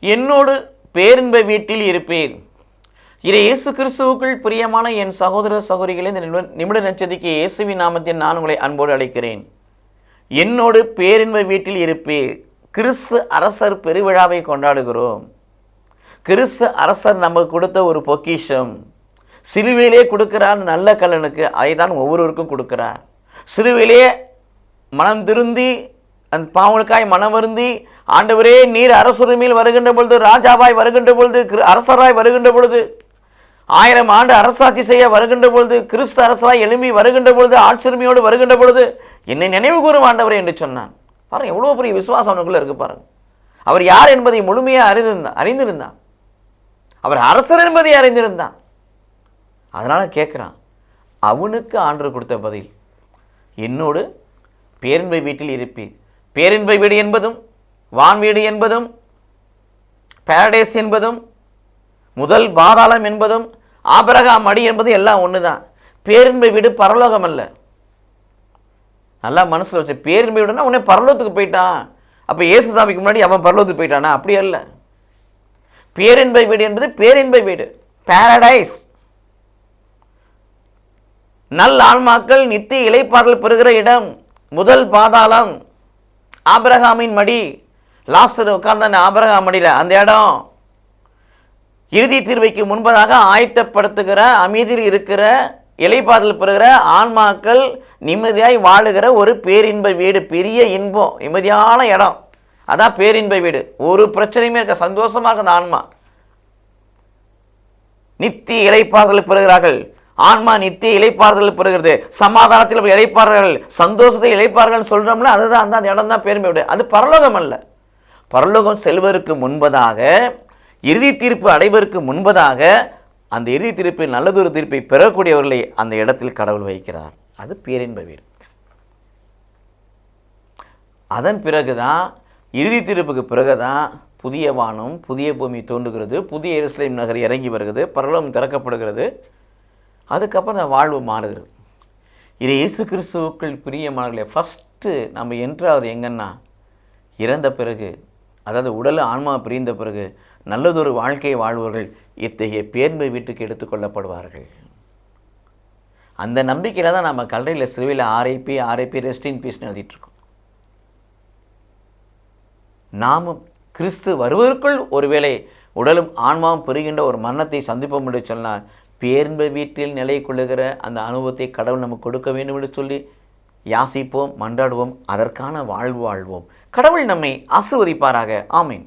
என்னோடு பேரின்ப வீட்டில் இருப்பேன். இதை இயேசு கிறிஸ்துவுக்குள் பிரியமான என் சகோதர சகோதரிகளை இந்த நிமிட- நிமிட இயேசுவின் நாமத்தில் நான் உங்களை அன்போடு அழைக்கிறேன். என்னோடு பேரின்ப வீட்டில் இருப்பேன் கிறிஸ்து அரசர் பெருவிழாவை கொண்டாடுகிறோம். கிறிஸ்து அரசர் நமக்கு கொடுத்த ஒரு பொக்கிஷம். சிலுவையிலே கொடுக்கிறார் நல்ல கல்லனுக்கு அதை தான் ஒவ்வொருவருக்கும் கொடுக்கிறார். சிலுவையிலே மனம் திருந்தி அந்த பாவங்களுக்காய் மனம் வருந்தி ஆண்டவரே நீர் அரசுரிமையில் வருகின்ற பொழுது ராஜாவாய் வருகின்ற பொழுது கிரு- அரசராய் வருகின்ற பொழுது ஆயிரம் ஆண்டு அரசாட்சி செய்ய வருகின்ற பொழுது கிறிஸ்து அரசராய் எழும்பி வருகின்ற பொழுது ஆட்சியுரிமையோடு வருகின்ற பொழுது என்னை நினைவு கூறும் ஆண்டவரே என்று சொன்னான். பாருங்க எவ்வளோ பெரிய விசுவாசம் அவனுக்குள்ள இருக்கு பாருங்க. அவர் யார் என்பதை முழுமையாக அறிந்திருந்தான் அறிந்திருந்தான். அவர் அரசர் என்பதை அறிந்திருந்தான். அதனால் கேட்குறான் அவனுக்கு ஆண்டு கொடுத்த பதில் என்னோடு பேரன்பை வீட்டில் இருப்பேன் பேரின்பை வீடு என்பதும் வான் வீடு என்பதும் பேரடைஸ் என்பதும் முதல் பாதாளம் என்பதும் ஆபரகாம் மடி என்பதும் எல்லாம் ஒன்று தான் பேரின்பை வீடு பரலோகம் அல்ல. நல்லா மனசில் வச்சு பேரின்பை வீடுனா உடனே பரலோகத்துக்கு போயிட்டான். அப்போ இயேசு சாமிக்கு முன்னாடி அவன் பரலோகத்துக்கு போயிட்டானா? அப்படி அல்ல. பேரின்பை வீடு என்பது பேரின்பை வீடு. பேரடைஸ் நல் ஆன்மாக்கள் நித்திய இலைப்பாதல் பெறுகிற இடம். முதல் பாதாளம். ஆபிரகாமின் மடி. லாஸ்டர் உட்கார்ந்த அந்த ஆபிரகாம் மடியில்? அந்த இடம். இறுதி தீர்வைக்கு முன்பதாக ஆயத்தப்படுத்துகிற அமைதியில் இருக்கிற இலைப்பாதல் பெறுகிற ஆன்மாக்கள் நிம்மதியாய் வாழுகிற ஒரு பேரின்ப வீடு பெரிய இன்பம் நிம்மதியான இடம். அதான் பேரின்ப வீடு. ஒரு பிரச்சனையுமே இருக்க சந்தோஷமாக அந்த ஆன்மா. நித்திய இலைப்பாதல் பெறுகிறார்கள். ஆன்மா நித்திய இலைப்பாறுதல் பெறுகிறது. சமாதானத்தில் இழைப்பார்கள். சந்தோஷத்தை இழைப்பார்கள் சொல்கிறோம்னா அதுதான் அந்த அந்த இடம் தான் பெருமை விட அது பரலோகம் அல்ல. பரலோகம் செல்வதற்கு முன்பதாக இறுதி தீர்ப்பு அடைவதற்கு முன்பதாக அந்த இறுதி தீர்ப்பில் நல்லதொரு தீர்ப்பை பெறக்கூடியவர்களை அந்த இடத்தில் கடவுள் வைக்கிறார். அது பேரின்ப வீடு. அதன் பிறகுதான் இறுதி தீர்ப்புக்கு பிறகுதான் புதிய வானம் புதிய பூமி தோன்றுகிறது. புதிய எருசலேம் நகர் இறங்கி வருகிறது. பரலோகம் திறக்கப்படுகிறது. அதுக்கப்புறம் அந்த வாழ்வு மாறுகிறது இது இயேசு கிறிஸ்துவுக்குள் பிரியமானங்களே ஃபஸ்ட்டு நம்ம என்றாவது எங்கன்னா இறந்த பிறகு அதாவது உடல் ஆன்மா பிரிந்த பிறகு நல்லதொரு வாழ்க்கையை வாழ்பவர்கள் இத்தகைய பேர்மை வீட்டுக்கு எடுத்துக்கொள்ளப்படுவார்கள் அந்த நம்பிக்கையில் தான் நம்ம கல்லறையில் சிறுவையில் ஆர்ஐபி ஆர்ஐபி ரெஸ்டின் இன் பீஸ்னு எழுதிட்டுருக்கோம் நாமும் கிறிஸ்து வருவதற்குள் ஒருவேளை உடலும் ஆன்மாவும் பெறுகின்ற ஒரு மரணத்தை சந்திப்போம் என்று சொன்னால் பேர்ந்த வீட்டில் நிலை கொள்ளுகிற அந்த அனுபவத்தை கடவுள் நமக்கு கொடுக்க வேண்டும் என்று சொல்லி யாசிப்போம் மன்றாடுவோம் அதற்கான வாழ்வு வாழ்வோம். கடவுள் நம்மை ஆசிர்வதிப்பாராக. ஆமீன்.